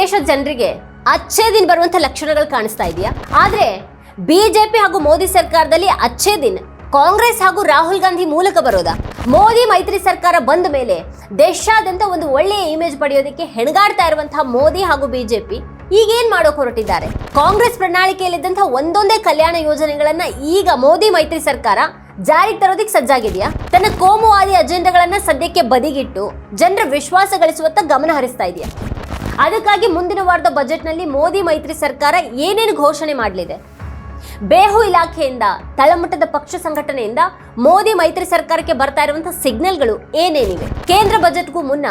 ದೇಶದ ಜನರಿಗೆ ಅಚ್ಚೇ ದಿನ ಬರುವಂತ ಲಕ್ಷಣಗಳು ಕಾಣಿಸ್ತಾ ಇದೆಯಾ? ಆದ್ರೆ ಬಿಜೆಪಿ ಹಾಗೂ ಮೋದಿ ಸರ್ಕಾರದಲ್ಲಿ ಅಚ್ಚೇ ದಿನ. ಕಾಂಗ್ರೆಸ್ ಹಾಗೂ ರಾಹುಲ್ ಗಾಂಧಿ ಮೂಲಕ ಬರೋದಾ? ಮೋದಿ ಮೈತ್ರಿ ಸರ್ಕಾರ ಬಂದ ಮೇಲೆ ದೇಶಾದ್ಯಂತ ಒಂದು ಒಳ್ಳೆಯ ಇಮೇಜ್ ಪಡೆಯೋದಕ್ಕೆ ಹೆಣಗಾಡ್ತಾ ಇರುವಂತಹ ಮೋದಿ ಹಾಗೂ ಬಿಜೆಪಿ ಈಗೇನ್ ಮಾಡೋಕ್ ಹೊರಟಿದ್ದಾರೆ? ಕಾಂಗ್ರೆಸ್ ಪ್ರಣಾಳಿಕೆಯಲ್ಲಿದ್ದಂತಹ ಒಂದೊಂದೇ ಕಲ್ಯಾಣ ಯೋಜನೆಗಳನ್ನ ಈಗ ಮೋದಿ ಮೈತ್ರಿ ಸರ್ಕಾರ ಜಾರಿಗೆ ತರೋದಕ್ಕೆ ಸಜ್ಜಾಗಿದೆಯಾ? ತನ್ನ ಕೋಮುವಾದಿ ಅಜೆಂಡಾಗಳನ್ನ ಸದ್ಯಕ್ಕೆ ಬದಿಗಿಟ್ಟು ಜನರ ವಿಶ್ವಾಸ ಗಳಿಸುವತ್ತ ಗಮನ ಹರಿಸ್ತಾ ಇದೆಯಾ? ಅದಕ್ಕಾಗಿ ಮುಂದಿನ ವಾರದ ಬಜೆಟ್ನಲ್ಲಿ ಮೋದಿ ಮೈತ್ರಿ ಸರ್ಕಾರ ಏನೇನು ಘೋಷಣೆ ಮಾಡಲಿದೆ? ಬೇಹು ಇಲಾಖೆಯಿಂದ, ತಳಮಟ್ಟದ ಪಕ್ಷ ಸಂಘಟನೆಯಿಂದ ಮೋದಿ ಮೈತ್ರಿ ಸರ್ಕಾರಕ್ಕೆ ಬರ್ತಾ ಇರುವಂತಹ ಸಿಗ್ನಲ್ಗಳು ಏನೇನಿವೆ? ಕೇಂದ್ರ ಬಜೆಟ್ಗೂ ಮುನ್ನ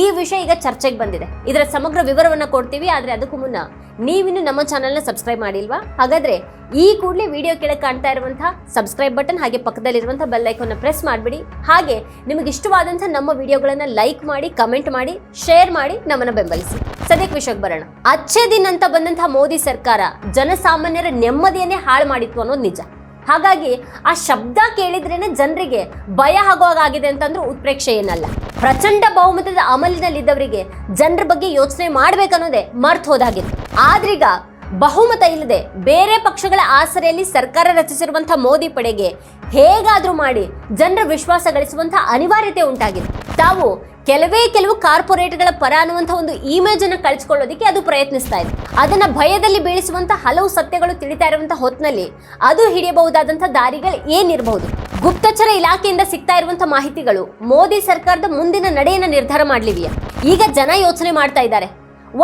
ಈ ವಿಷಯ ಈಗ ಚರ್ಚೆಗೆ ಬಂದಿದೆ. ಇದರ ಸಮಗ್ರ ವಿವರವನ್ನು ಕೊಡ್ತೀವಿ, ಆದರೆ ಅದಕ್ಕೂ ಮುನ್ನ ನೀವಿನ್ನು ನಮ್ಮ ಚಾನಲ್ನ ಸಬ್ಸ್ಕ್ರೈಬ್ ಮಾಡಿಲ್ವಾ? ಹಾಗಾದರೆ ಈ ಕೂಡಲೇ ವಿಡಿಯೋ ಕೆಳಗೆ ಕಾಣ್ತಾ ಇರುವಂತಹ ಸಬ್ಸ್ಕ್ರೈಬ್ ಬಟನ್ ಹಾಗೆ ಪಕ್ಕದಲ್ಲಿರುವಂಥ ಬೆಲ್ ಐಕನ್ನ ಪ್ರೆಸ್ ಮಾಡಿಬಿಡಿ. ಹಾಗೆ ನಿಮಗೆ ಇಷ್ಟವಾದಂಥ ನಮ್ಮ ವಿಡಿಯೋಗಳನ್ನು ಲೈಕ್ ಮಾಡಿ, ಕಮೆಂಟ್ ಮಾಡಿ, ಶೇರ್ ಮಾಡಿ ನಮ್ಮನ್ನು ಬೆಂಬಲಿಸಿ. ಸದ್ಯಕ್ಕೆ ವಿಷಯಕ್ಕೆ ಬರೋಣ. ಅಚ್ಚೇ ದಿನ ಅಂತ ಬಂದಂತಹ ಮೋದಿ ಸರ್ಕಾರ ಜನಸಾಮಾನ್ಯರ ನೆಮ್ಮದಿಯನ್ನೇ ಹಾಳು ಮಾಡಿತ್ತು ಅನ್ನೋದು ನಿಜ. ಹಾಗಾಗಿ ಆ ಶಬ್ದ ಕೇಳಿದ್ರೇನೆ ಜನರಿಗೆ ಭಯ ಆಗೋಗಾಗಿದೆ ಅಂತಂದ್ರೂ ಉತ್ಪ್ರೇಕ್ಷೆ ಏನಲ್ಲ. ಪ್ರಚಂಡ ಬಹುಮತದ ಅಮಲಿನಲ್ಲಿದ್ದವರಿಗೆ ಜನರ ಬಗ್ಗೆ ಯೋಚನೆ ಮಾಡ್ಬೇಕನ್ನೋದೇ ಮರ್ತ್ ಹೋದಾಗಿತ್ತು ಆದ್ರೀಗ ಬಹುಮತ ಇಲ್ಲದೆ ಬೇರೆ ಪಕ್ಷಗಳ ಆಸರೆಯಲ್ಲಿ ಸರ್ಕಾರ ರಚಿಸಿರುವಂತಹ ಮೋದಿ ಪಡೆಗೆ ಹೇಗಾದರೂ ಮಾಡಿ ಜನರ ವಿಶ್ವಾಸ ಗಳಿಸುವಂತಹ ಅನಿವಾರ್ಯತೆ ಉಂಟಾಗಿದೆ. ತಾವು ಕೆಲವೇ ಕೆಲವು ಕಾರ್ಪೊರೇಟ್ಗಳ ಪರ ಅನ್ನುವಂಥ ಒಂದು ಇಮೇಜ್ ಅನ್ನು ಕಳಿಸ್ಕೊಳ್ಳೋದಕ್ಕೆ ಅದು ಪ್ರಯತ್ನಿಸ್ತಾ ಇದೆ. ಅದನ್ನ ಭಯದಲ್ಲಿ ಬೀಳಿಸುವಂತ ಹಲವು ಸತ್ಯಗಳು ತಿಳಿತಾ ಇರುವಂತಹ ಹೊತ್ತಿನಲ್ಲಿ ಅದು ಹಿಡಿಯಬಹುದಾದಂತಹ ದಾರಿಗಳು ಏನಿರಬಹುದು? ಗುಪ್ತಚರ ಇಲಾಖೆಯಿಂದ ಸಿಗ್ತಾ ಇರುವಂತಹ ಮಾಹಿತಿಗಳು ಮೋದಿ ಸರ್ಕಾರದ ಮುಂದಿನ ನಡೆಯನ್ನ ನಿರ್ಧಾರ ಮಾಡ್ಲಿವೆಯಾ? ಈಗ ಜನ ಯೋಚನೆ ಮಾಡ್ತಾ ಇದ್ದಾರೆ.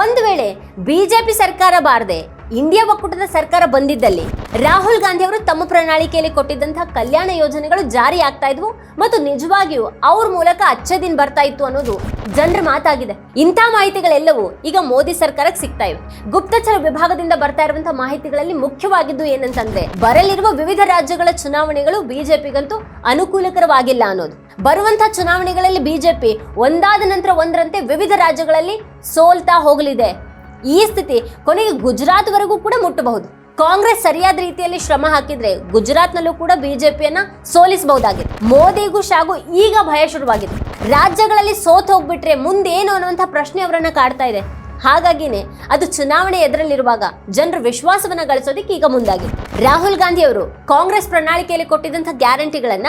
ಒಂದು ವೇಳೆ ಬಿಜೆಪಿ ಸರ್ಕಾರ ಬಾರದೆ ಇಂಡಿಯಾ ಒಕ್ಕೂಟದ ಸರ್ಕಾರ ಬಂದಿದ್ದಲ್ಲಿ ರಾಹುಲ್ ಗಾಂಧಿ ಅವರು ತಮ್ಮ ಪ್ರಣಾಳಿಕೆಯಲ್ಲಿ ಕೊಟ್ಟಿದ್ದಂತಹ ಕಲ್ಯಾಣ ಯೋಜನೆಗಳು ಜಾರಿ ಆಗ್ತಾ ಇದ್ವು ಮತ್ತು ನಿಜವಾಗಿಯೂ ಅವ್ರ ಮೂಲಕ ಅಚ್ಚೆ ಬರ್ತಾ ಇತ್ತು ಅನ್ನೋದು ಜನರ ಮಾತಾಗಿದೆ. ಇಂಥ ಮಾಹಿತಿಗಳೆಲ್ಲವೂ ಈಗ ಮೋದಿ ಸರ್ಕಾರಕ್ಕೆ ಸಿಗ್ತಾ ಇವೆ. ಗುಪ್ತಚರ ವಿಭಾಗದಿಂದ ಬರ್ತಾ ಇರುವಂತಹ ಮಾಹಿತಿಗಳಲ್ಲಿ ಮುಖ್ಯವಾಗಿದ್ದು ಏನಂತಂದ್ರೆ, ಬರಲಿರುವ ವಿವಿಧ ರಾಜ್ಯಗಳ ಚುನಾವಣೆಗಳು ಬಿಜೆಪಿಗಂತೂ ಅನುಕೂಲಕರವಾಗಿಲ್ಲ ಅನ್ನೋದು. ಬರುವಂತಹ ಚುನಾವಣೆಗಳಲ್ಲಿ ಬಿಜೆಪಿ ಒಂದಾದ ನಂತರ ಒಂದರಂತೆ ವಿವಿಧ ರಾಜ್ಯಗಳಲ್ಲಿ ಸೋಲ್ತಾ ಹೋಗಲಿದೆ. ಈ ಸ್ಥಿತಿ ಕೊನೆಗೆ ಗುಜರಾತ್ ವರೆಗೂ ಕೂಡ ಮುಟ್ಟಬಹುದು. ಕಾಂಗ್ರೆಸ್ ಸರಿಯಾದ ರೀತಿಯಲ್ಲಿ ಶ್ರಮ ಹಾಕಿದ್ರೆ ಗುಜರಾತ್ನಲ್ಲೂ ಕೂಡ ಬಿಜೆಪಿಯನ್ನ ಸೋಲಿಸಬಹುದಾಗಿದೆ. ಮೋದಿಗೂ ಶಾಗೂ ಈಗ ಭಯ ಶುರುವಾಗಿದೆ. ರಾಜ್ಯಗಳಲ್ಲಿ ಸೋತ್ ಹೋಗ್ಬಿಟ್ರೆ ಮುಂದೇನು ಅನ್ನುವಂಥ ಪ್ರಶ್ನೆ ಅವರನ್ನ ಕಾಡ್ತಾ ಇದೆ. ಹಾಗಾಗಿನೇ ಅದು ಚುನಾವಣೆ ಎದುರಲ್ಲಿರುವಾಗ ಜನರು ವಿಶ್ವಾಸವನ್ನ ಗಳಿಸೋದಕ್ಕೆ ಈಗ ಮುಂದಾಗಿದೆ. ರಾಹುಲ್ ಗಾಂಧಿ ಅವರು ಕಾಂಗ್ರೆಸ್ ಪ್ರಣಾಳಿಕೆಯಲ್ಲಿ ಕೊಟ್ಟಿದ್ದಂಥ ಗ್ಯಾರಂಟಿಗಳನ್ನ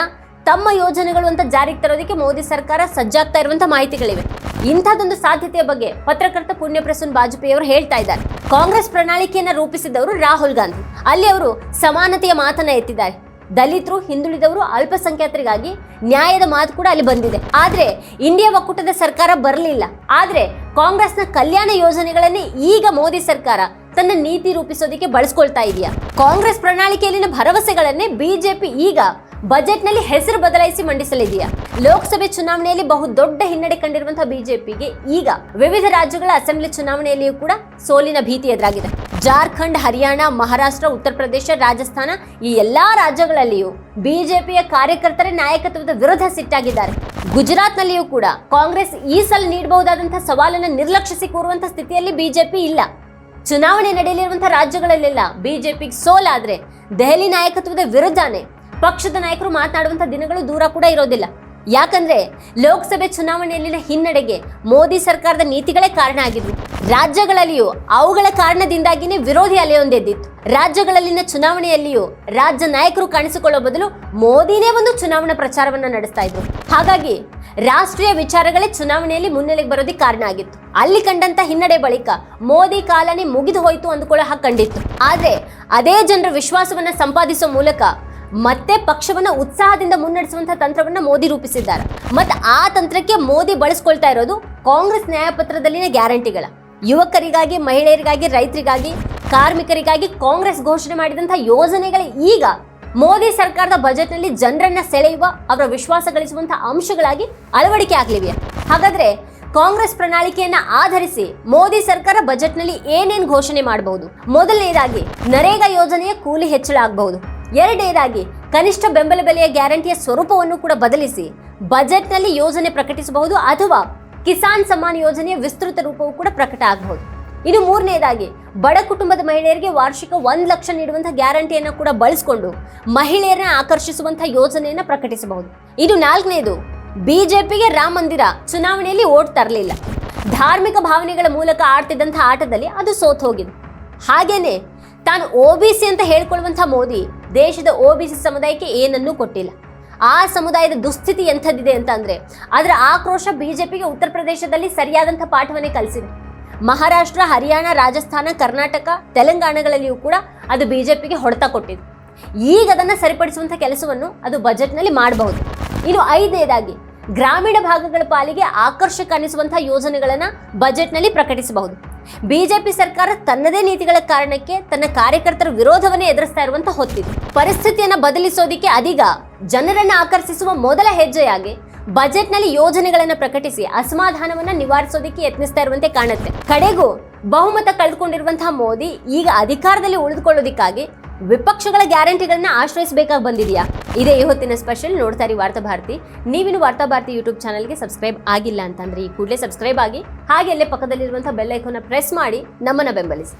ತಮ್ಮ ಯೋಜನೆಗಳು ಅಂತ ಜಾರಿಗೆ ತರೋದಕ್ಕೆ ಮೋದಿ ಸರ್ಕಾರ ಸಜ್ಜಾಗ್ತಾ ಇರುವಂತ ಮಾಹಿತಿಗಳಿವೆ. ಇಂಥದ್ದೊಂದು ಸಾಧ್ಯತೆಯ ಬಗ್ಗೆ ಪತ್ರಕರ್ತ ಪುಣ್ಯ ಪ್ರಸೂನ್ ಬಾಜಪೇಯಿ ಅವರು ಹೇಳ್ತಾ ಇದ್ದಾರೆ. ಕಾಂಗ್ರೆಸ್ ಪ್ರಣಾಳಿಕೆಯನ್ನ ರೂಪಿಸಿದವರು ರಾಹುಲ್ ಗಾಂಧಿ. ಅಲ್ಲಿ ಅವರು ಸಮಾನತೆಯ ಮಾತನ್ನ ಎತ್ತಿದ್ದಾರೆ. ದಲಿತರು, ಹಿಂದುಳಿದವರು ಅಲ್ಪಸಂಖ್ಯಾತರಿಗಾಗಿ ನ್ಯಾಯದ ಮಾತು ಕೂಡ ಅಲ್ಲಿ ಬಂದಿದೆ. ಆದ್ರೆ ಇಂಡಿಯಾ ಒಕ್ಕೂಟದ ಸರ್ಕಾರ ಬರಲಿಲ್ಲ. ಆದ್ರೆ ಕಾಂಗ್ರೆಸ್ನ ಕಲ್ಯಾಣ ಯೋಜನೆಗಳನ್ನೇ ಈಗ ಮೋದಿ ಸರ್ಕಾರ ತನ್ನ ನೀತಿ ರೂಪಿಸೋದಕ್ಕೆ ಬಳಸ್ಕೊಳ್ತಾ ಇದೆಯಾ? ಕಾಂಗ್ರೆಸ್ ಪ್ರಣಾಳಿಕೆಯಲ್ಲಿನ ಭರವಸೆಗಳನ್ನೇ ಬಿಜೆಪಿ ಈಗ ಬಜೆಟ್ನಲ್ಲಿ ಹೆಸರು ಬದಲಾಯಿಸಿ ಮಂಡಿಸಲಿದೆಯಾ. ಲೋಕಸಭೆ ಚುನಾವಣೆಯಲ್ಲಿ ಬಹು ದೊಡ್ಡ ಹಿನ್ನಡೆ ಕಂಡಿರುವಂತಹ ಬಿಜೆಪಿಗೆ ಈಗ ವಿವಿಧ ರಾಜ್ಯಗಳ ಅಸೆಂಬ್ಲಿ ಚುನಾವಣೆಯಲ್ಲಿಯೂ ಕೂಡ ಸೋಲಿನ ಭೀತಿ ಎದುರಾಗಿದೆ. ಜಾರ್ಖಂಡ್, ಹರಿಯಾಣ, ಮಹಾರಾಷ್ಟ್ರ, ಉತ್ತರ ಪ್ರದೇಶ, ರಾಜಸ್ಥಾನ ಈ ಎಲ್ಲಾ ರಾಜ್ಯಗಳಲ್ಲಿಯೂ ಬಿಜೆಪಿಯ ಕಾರ್ಯಕರ್ತರ ನಾಯಕತ್ವದ ವಿರುದ್ಧ ಸಿಟ್ಟಾಗಿದ್ದಾರೆ. ಗುಜರಾತ್ನಲ್ಲಿಯೂ ಕೂಡ ಕಾಂಗ್ರೆಸ್ ಈ ಸಲ ನೀಡಬಹುದಾದಂತಹ ಸವಾಲನ್ನು ನಿರ್ಲಕ್ಷಿಸಿ ಕೂರುವಂತಹ ಸ್ಥಿತಿಯಲ್ಲಿ ಬಿಜೆಪಿ ಇಲ್ಲ. ಚುನಾವಣೆ ನಡೆಯಲಿರುವಂತಹ ರಾಜ್ಯಗಳಲ್ಲೆಲ್ಲ ಬಿಜೆಪಿಗೆ ಸೋಲಾದ್ರೆ ದೆಹಲಿ ನಾಯಕತ್ವದ ವಿರುದ್ಧನೇ ಪಕ್ಷದ ನಾಯಕರು ಮಾತನಾಡುವಂಥ ದಿನಗಳು ದೂರ ಕೂಡ ಇರೋದಿಲ್ಲ. ಯಾಕಂದ್ರೆ ಲೋಕಸಭೆ ಚುನಾವಣೆಯಲ್ಲಿನ ಹಿನ್ನಡೆಗೆ ಮೋದಿ ಸರ್ಕಾರದ ನೀತಿಗಳೇ ಕಾರಣ ಆಗಿದ್ವು. ರಾಜ್ಯಗಳಲ್ಲಿಯೂ ಅವುಗಳ ಕಾರಣದಿಂದಾಗಿನೇ ವಿರೋಧಿ ಅಲೆಯೊಂದೆದ್ದಿತ್ತು ರಾಜ್ಯಗಳಲ್ಲಿನ ಚುನಾವಣೆಯಲ್ಲಿಯೂ ರಾಜ್ಯ ನಾಯಕರು ಕಾಣಿಸಿಕೊಳ್ಳೋ ಬದಲು ಮೋದಿನೇ ಒಂದು ಚುನಾವಣಾ ಪ್ರಚಾರವನ್ನ ನಡೆಸ್ತಾ ಇದ್ರು. ಹಾಗಾಗಿ ರಾಷ್ಟ್ರೀಯ ವಿಚಾರಗಳೇ ಚುನಾವಣೆಯಲ್ಲಿ ಮುನ್ನೆಲೆಗೆ ಬರೋದಕ್ಕೆ ಕಾರಣ ಆಗಿತ್ತು. ಅಲ್ಲಿ ಕಂಡಂತ ಹಿನ್ನಡೆ ಬಳಿಕ ಮೋದಿ ಕಾಲನೇ ಮುಗಿದು ಹೋಯಿತು ಅಂದುಕೊಳ್ಳೋ ಹಾಗೆ ಕಂಡಿತ್ತು. ಆದ್ರೆ ಅದೇ ಜನರ ವಿಶ್ವಾಸವನ್ನ ಸಂಪಾದಿಸುವ ಮೂಲಕ ಮತ್ತೆ ಪಕ್ಷವನ್ನ ಉತ್ಸಾಹದಿಂದ ಮುನ್ನಡೆಸುವಂತಹ ತಂತ್ರವನ್ನ ಮೋದಿ ರೂಪಿಸಿದ್ದಾರೆ. ಮತ್ತೆ ಆ ತಂತ್ರಕ್ಕೆ ಮೋದಿ ಬಳಸ್ಕೊಳ್ತಾ ಇರೋದು ಕಾಂಗ್ರೆಸ್ ನ್ಯಾಯಪತ್ರದಲ್ಲಿನ ಗ್ಯಾರಂಟಿಗಳ. ಯುವಕರಿಗಾಗಿ, ಮಹಿಳೆಯರಿಗಾಗಿ, ರೈತರಿಗಾಗಿ, ಕಾರ್ಮಿಕರಿಗಾಗಿ ಕಾಂಗ್ರೆಸ್ ಘೋಷಣೆ ಮಾಡಿದಂತಹ ಯೋಜನೆಗಳ ಈಗ ಮೋದಿ ಸರ್ಕಾರದ ಬಜೆಟ್ನಲ್ಲಿ ಜನರನ್ನ ಸೆಳೆಯುವ, ಅವರ ವಿಶ್ವಾಸ ಗಳಿಸುವಂತಹ ಅಂಶಗಳಾಗಿ ಅಳವಡಿಕೆ ಆಗಲಿವೆ. ಹಾಗಾದ್ರೆ ಕಾಂಗ್ರೆಸ್ ಪ್ರಣಾಳಿಕೆಯನ್ನ ಆಧರಿಸಿ ಮೋದಿ ಸರ್ಕಾರ ಬಜೆಟ್ನಲ್ಲಿ ಏನೇನ್ ಘೋಷಣೆ ಮಾಡಬಹುದು ಮೊದಲನೇದಾಗಿ ನರೇಗಾ ಯೋಜನೆಯ ಕೂಲಿ ಹೆಚ್ಚಳ ಆಗಬಹುದು. ಎರಡನೇದಾಗಿ, ಕನಿಷ್ಠ ಬೆಂಬಲ ಬೆಲೆಯ ಗ್ಯಾರಂಟಿಯ ಸ್ವರೂಪವನ್ನು ಕೂಡ ಬದಲಿಸಿ, ಬಜೆಟ್ನಲ್ಲಿ ಯೋಜನೆ ಪ್ರಕಟಿಸಬಹುದು ಅಥವಾ ಕಿಸಾನ್ ಸಮ್ಮಾನ್ ಯೋಜನೆಯ ವಿಸ್ತೃತ ರೂಪವು ಕೂಡ ಪ್ರಕಟ ಆಗಬಹುದು. ಇನ್ನು ಮೂರನೇದಾಗಿ, ಬಡ ಕುಟುಂಬದ ಮಹಿಳೆಯರಿಗೆ ವಾರ್ಷಿಕ ಒಂದು ಲಕ್ಷ ನೀಡುವಂತಹ ಗ್ಯಾರಂಟಿಯನ್ನು ಕೂಡ ಬಳಸಿಕೊಂಡು ಮಹಿಳೆಯರನ್ನ ಆಕರ್ಷಿಸುವಂತಹ ಯೋಜನೆಯನ್ನ ಪ್ರಕಟಿಸಬಹುದು. ಇದು ನಾಲ್ಕನೇದು, ಬಿಜೆಪಿಗೆ ರಾಮ ಮಂದಿರ ಚುನಾವಣೆಯಲ್ಲಿ ಓಟ್ ತರಲಿಲ್ಲ. ಧಾರ್ಮಿಕ ಭಾವನೆಗಳ ಮೂಲಕ ಆಡ್ತಿದ್ದಂಥ ಆಟದಲ್ಲಿ ಅದು ಸೋತ್ ಹೋಗಿದೆ ಹಾಗೇನೆ ತಾನು ಒ ಬಿ ಸಿ ಅಂತ ಹೇಳ್ಕೊಳ್ಳುವಂಥ ಮೋದಿ ದೇಶದ ಒ ಬಿ ಸಿ ಸಮುದಾಯಕ್ಕೆ ಏನನ್ನೂ ಕೊಟ್ಟಿಲ್ಲ. ಆ ಸಮುದಾಯದ ದುಸ್ಥಿತಿ ಎಂಥದ್ದಿದೆ ಅಂತ ಅಂದರೆ ಅದರ ಆಕ್ರೋಶ ಬಿಜೆಪಿಗೆ ಉತ್ತರ ಪ್ರದೇಶದಲ್ಲಿ ಸರಿಯಾದಂಥ ಪಾಠವನ್ನೇ ಕಲಿಸಿದೆ. ಮಹಾರಾಷ್ಟ್ರ, ಹರಿಯಾಣ, ರಾಜಸ್ಥಾನ, ಕರ್ನಾಟಕ, ತೆಲಂಗಾಣಗಳಲ್ಲಿಯೂ ಕೂಡ ಅದು ಬಿಜೆಪಿಗೆ ಹೊಡೆತ ಕೊಟ್ಟಿದೆ. ಈಗ ಅದನ್ನು ಸರಿಪಡಿಸುವಂಥ ಕೆಲಸವನ್ನು ಅದು ಬಜೆಟ್ನಲ್ಲಿ ಮಾಡಬಹುದು. ಇನ್ನು ಐದನೇದಾಗಿ ಗ್ರಾಮೀಣ ಭಾಗಗಳ ಪಾಲಿಗೆ ಆಕರ್ಷಕ ಅನ್ನಿಸುವಂಥ ಯೋಜನೆಗಳನ್ನು ಬಜೆಟ್ನಲ್ಲಿ ಪ್ರಕಟಿಸಬಹುದು. ಬಿಜೆಪಿ ಸರ್ಕಾರ ತನ್ನದೇ ನೀತಿಗಳ ಕಾರಣಕ್ಕೆ ತನ್ನ ಕಾರ್ಯಕರ್ತರ ವಿರೋಧವನ್ನೇ ಎದುರಿಸ್ತಾ ಇರುವಂತ ಹೊತ್ತಿದೆ. ಪರಿಸ್ಥಿತಿಯನ್ನ ಬದಲಿಸೋದಿಕ್ಕೆ ಅದೀಗ ಜನರನ್ನ ಆಕರ್ಷಿಸುವ ಮೊದಲ ಹೆಜ್ಜೆಯಾಗಿ ಬಜೆಟ್ನಲ್ಲಿ ಯೋಜನೆಗಳನ್ನು ಪ್ರಕಟಿಸಿ ಅಸಮಾಧಾನವನ್ನ ನಿವಾರಿಸೋದಕ್ಕೆ ಯತ್ನಿಸ್ತಾ ಇರುವಂತೆ ಕಾಣುತ್ತೆ. ಕಡೆಗೂ ಬಹುಮತ ಕಳೆದುಕೊಂಡಿರುವಂತಹ ಮೋದಿ ಈಗ ಅಧಿಕಾರದಲ್ಲಿ ಉಳಿದುಕೊಳ್ಳೋದಿಕ್ಕಾಗಿ ವಿಪಕ್ಷಗಳ ಗ್ಯಾರಂಟಿಗಳನ್ನ ಆಶ್ರಯಿಸಬೇಕಾಗಿ ಬಂದಿದೆಯಾ? ಇದೇ ಈ ಹೊತ್ತಿನ ಸ್ಪೆಷಲ್ ನೋಡ್ತಾ ಇರಿ ವಾರ್ತಾ ಭಾರತಿ. ನೀವಿನ ವಾರ್ತಾ ಭಾರತಿ ಯೂಟ್ಯೂಬ್ ಚಾನಲ್ಗೆ ಸಬ್ಸ್ಕ್ರೈಬ್ ಆಗಿಲ್ಲ ಅಂತಂದ್ರೆ ಈ ಕೂಡಲೇ ಸಬ್ಸ್ಕ್ರೈಬ್ ಆಗಿ ಹಾಗೆ ಅಲ್ಲೇ ಪಕ್ಕದಲ್ಲಿರುವಂತಹ ಬೆಲ್ ಪ್ರೆಸ್ ಮಾಡಿ ನಮ್ಮನ್ನ ಬೆಂಬಲಿಸಿ.